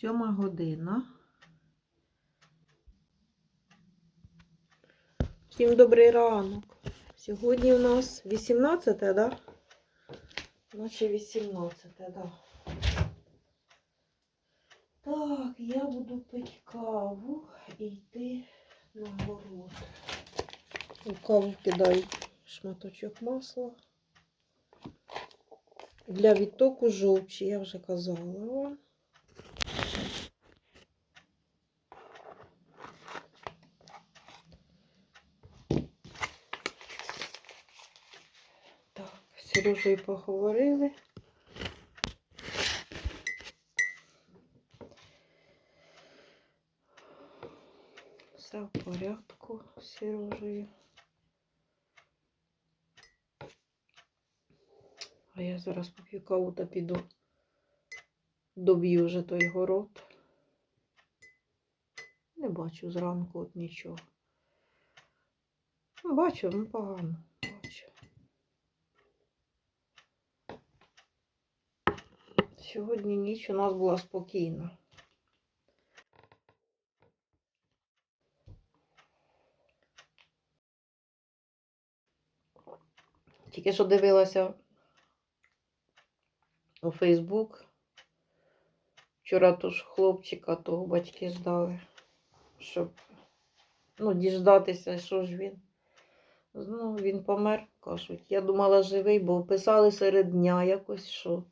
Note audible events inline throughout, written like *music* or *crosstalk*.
Сьома година. Всім добрий ранок. Сьогодні у нас 18, так? Да? Наче 18, так. Да. Так, я буду пити каву і йти на город. У каву кидаю шматочок масла. Для відтоку жовчі, я вже казала вам. Так, з Сережею поговорили. Все в порядку з Сережею. А я зараз поп'ю каву та піду. Доб'ю вже той город. Не бачу зранку от нічого. Бачу, ну погано. Бачу. Сьогодні ніч у нас була спокійна. Тільки що дивилася у Фейсбук. Вчора тож хлопчика того батьки ждали, щоб ну, діждатися, що ж він. Ну, він помер, кажуть. Я думала, живий, бо писали серед дня якось, що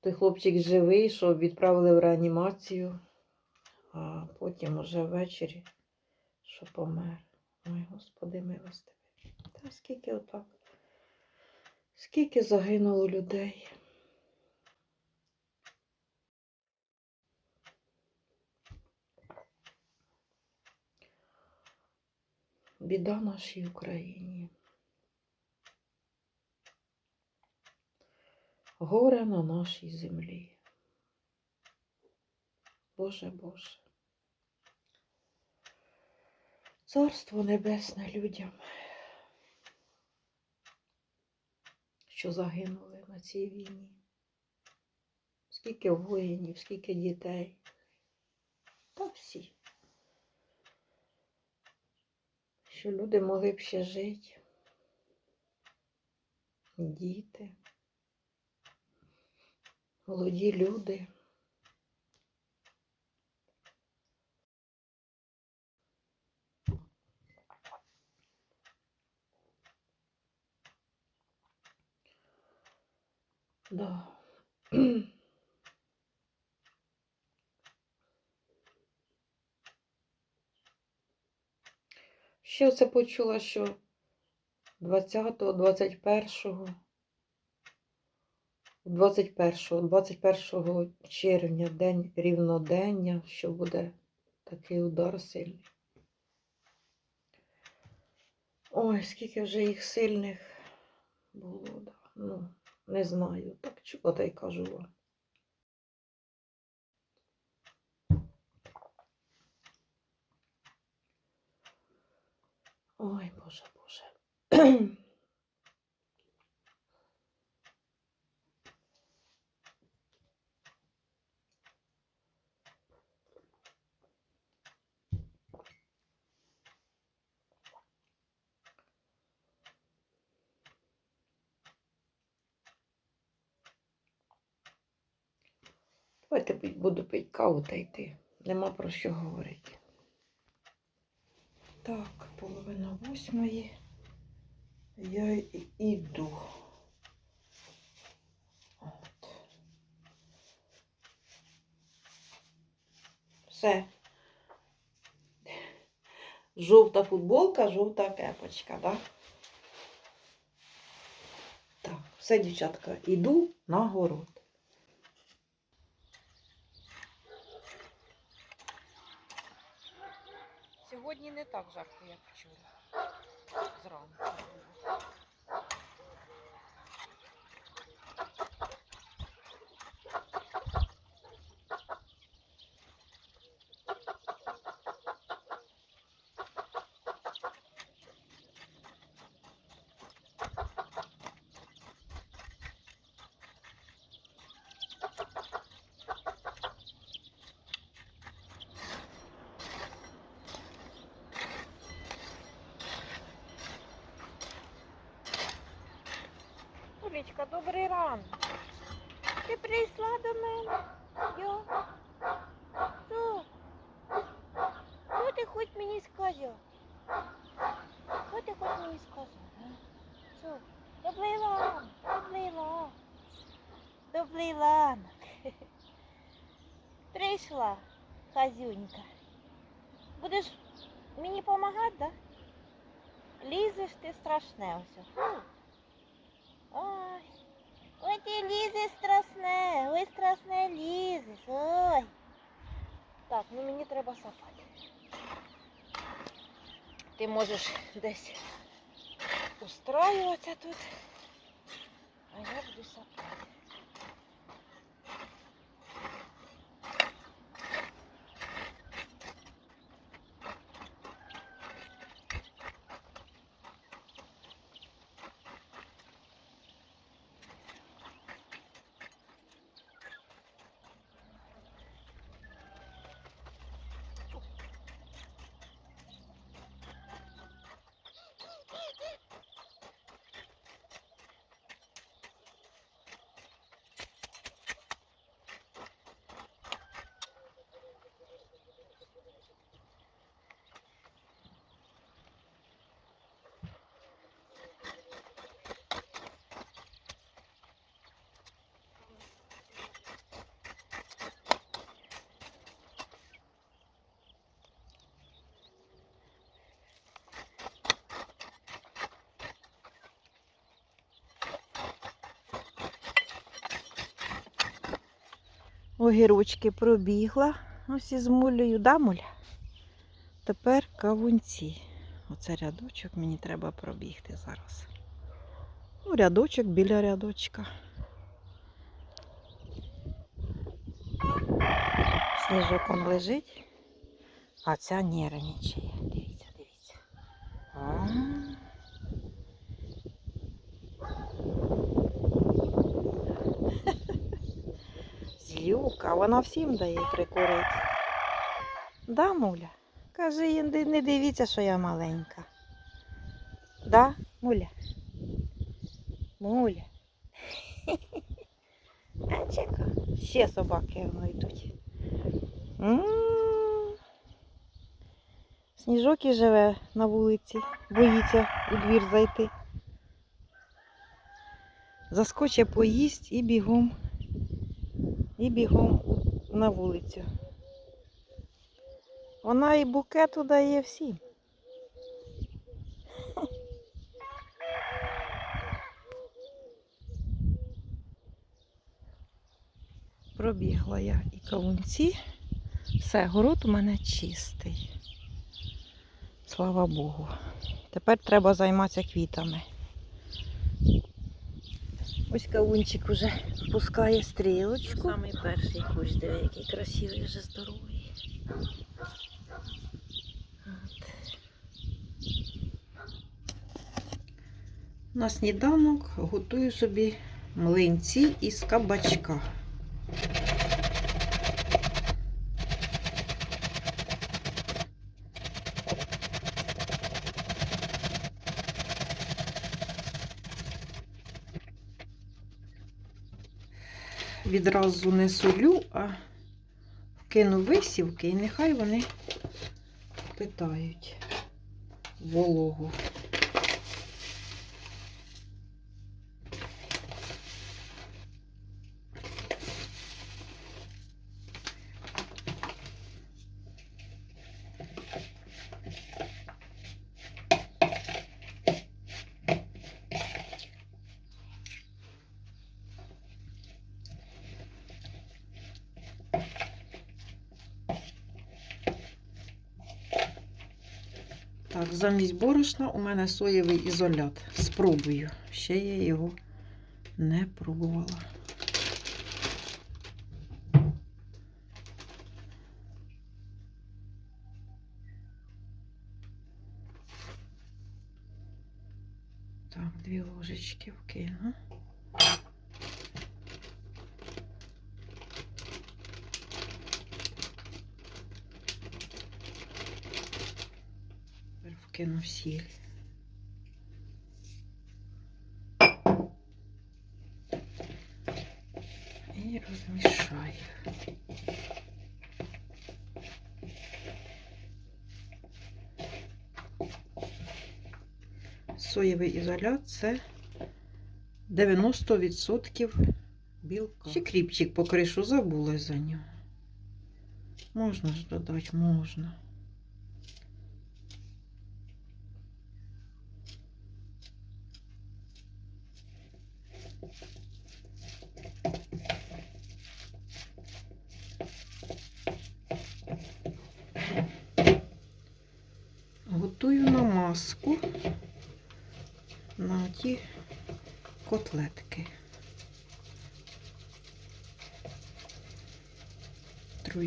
той хлопчик живий, що відправили в реанімацію, а потім уже ввечері, що помер. Ой, Господи, милостивий. Та скільки отак? Скільки загинуло людей? Біда нашій Україні. Горе на нашій землі. Боже Боже. Царство небесне людям, що загинули на цій війні. Скільки воїнів, скільки дітей. Та всі. Що люди могли б ще жити. Діти, молоді люди. Да. Ще це почула, що 20-го, 21-го, 21-го, 21 червня, день рівнодення, що буде такий удар сильний. Ой, скільки вже їх сильних було, да. ну, не знаю, так чого та й кажу вам. Ой, Боже, Боже. Буду пити каву та йти. Нема про що говорити. Так, половина восьмої. Я й- іду. От. Все. Жовта футболка, жовта кепочка, так? Так, все, дівчатка, іду на город. Сьогодні не так жарко, як вчора. Зранку. Було. Добрий ранок. Ти прийшла до мене? Йо. Що? Що ти хоч мені сказав? Що ти хоч мені сказав? Що? Добрий ранок, добрий ранок. Добрий ранок. *laughs* Прийшла, Хазюнька. Будеш мені допомагати, да? Лізеш ти страшне ось. Ой. Ой, ти лізеш страшне. Ой, страшне лізеш. Ой. Так, ну мені треба сапати. Ти можеш десь устроюватися тут. А я буду сапати. Огірочки пробігла. Ось із мулею, да, муля? Тепер кавунці. Оце рядочок мені треба пробігти зараз. Ну, рядочок біля рядочка. Сніжок он лежить, а ця нервничає. Дивіться, дивіться. А. Злюка, вона всім дає прикурити. Да, муля? Кажи, не дивіться, що я маленька. Да, муля? Муля. *laughs* А чека, ще собаки воно йдуть. Сніжок і живе на вулиці, боїться у двір зайти. Заскоче поїсть і бігом і бігом на вулицю. Вона і букету дає всім. Пробігла я і кавунці. Все, город у мене чистий. Слава Богу. Тепер треба займатися квітами. Ось кавунчик уже пускає стрілочку. Самий перший кущ, диви, який красивий, вже здоровий. От. На сніданок готую собі млинці із кабачка. Відразу не солю, а вкину висівки і нехай вони питають вологу. Так, замість борошна у мене соєвий ізолят. Спробую. Ще я його не пробувала. Так, дві ложечки вкину. Вкину сіль. Розмішаю. Соєвий ізолят це 90% білка. Ще кріпчик по кришу забула за нього. Можна ж додати, можна. Готую намазку на ті котлетки. Тру.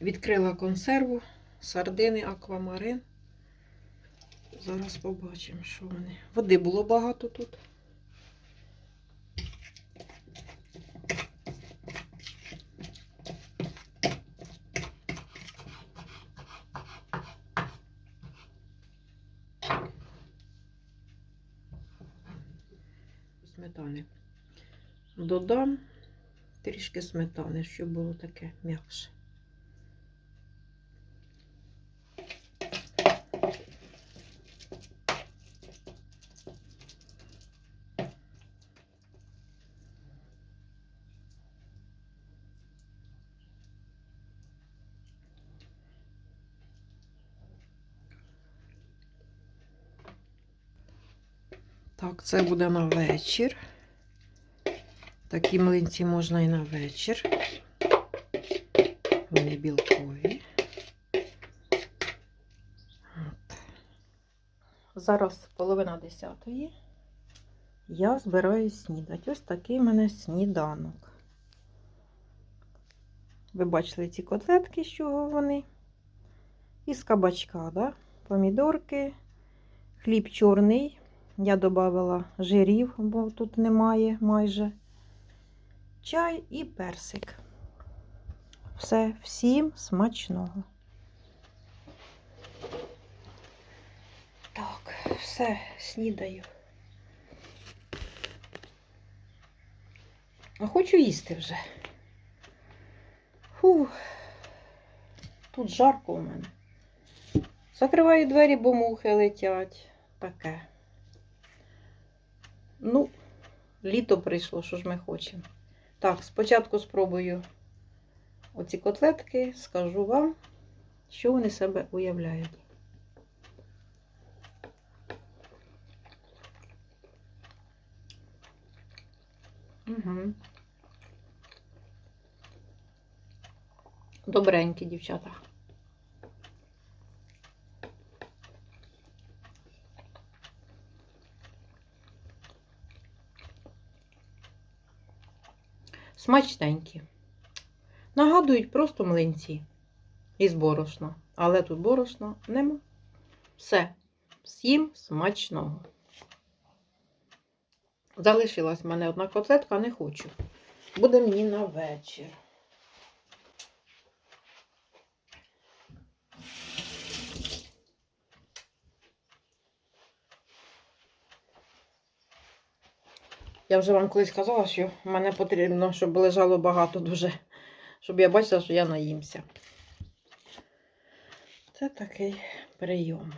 Відкрила консерву, сардини, аквамарин. Зараз побачимо, що вони. Води було багато тут. Сметани. Додам трішки сметани, щоб було таке м'якше. Це буде на вечір. Такі млинці можна і на вечір. Вони білкові. От. Зараз половина десятої. Я збираю снідати. Ось такий в мене сніданок. Ви бачили ці котлетки, з чого вони? Із кабачка, да? помідорки, хліб чорний. Я додавала жирів, бо тут немає майже. Чай і персик. Все, всім смачного. Так, все, снідаю. А хочу їсти вже. Фух. Тут жарко у мене. Закриваю двері, бо мухи летять. Таке. Ну, літо прийшло, що ж ми хочемо. Так, спочатку спробую оці котлетки, скажу вам, що вони себе уявляють. Угу. Добренькі дівчата. Смачненькі. Нагадують просто млинці із борошна. Але тут борошна нема. Все. Всім смачного. Залишилась в мене одна котлетка, не хочу. Буде мені на вечір. Я вже вам колись казала, що мене потрібно, щоб лежало багато дуже, щоб я бачила, що я наїмся. Це такий прийом.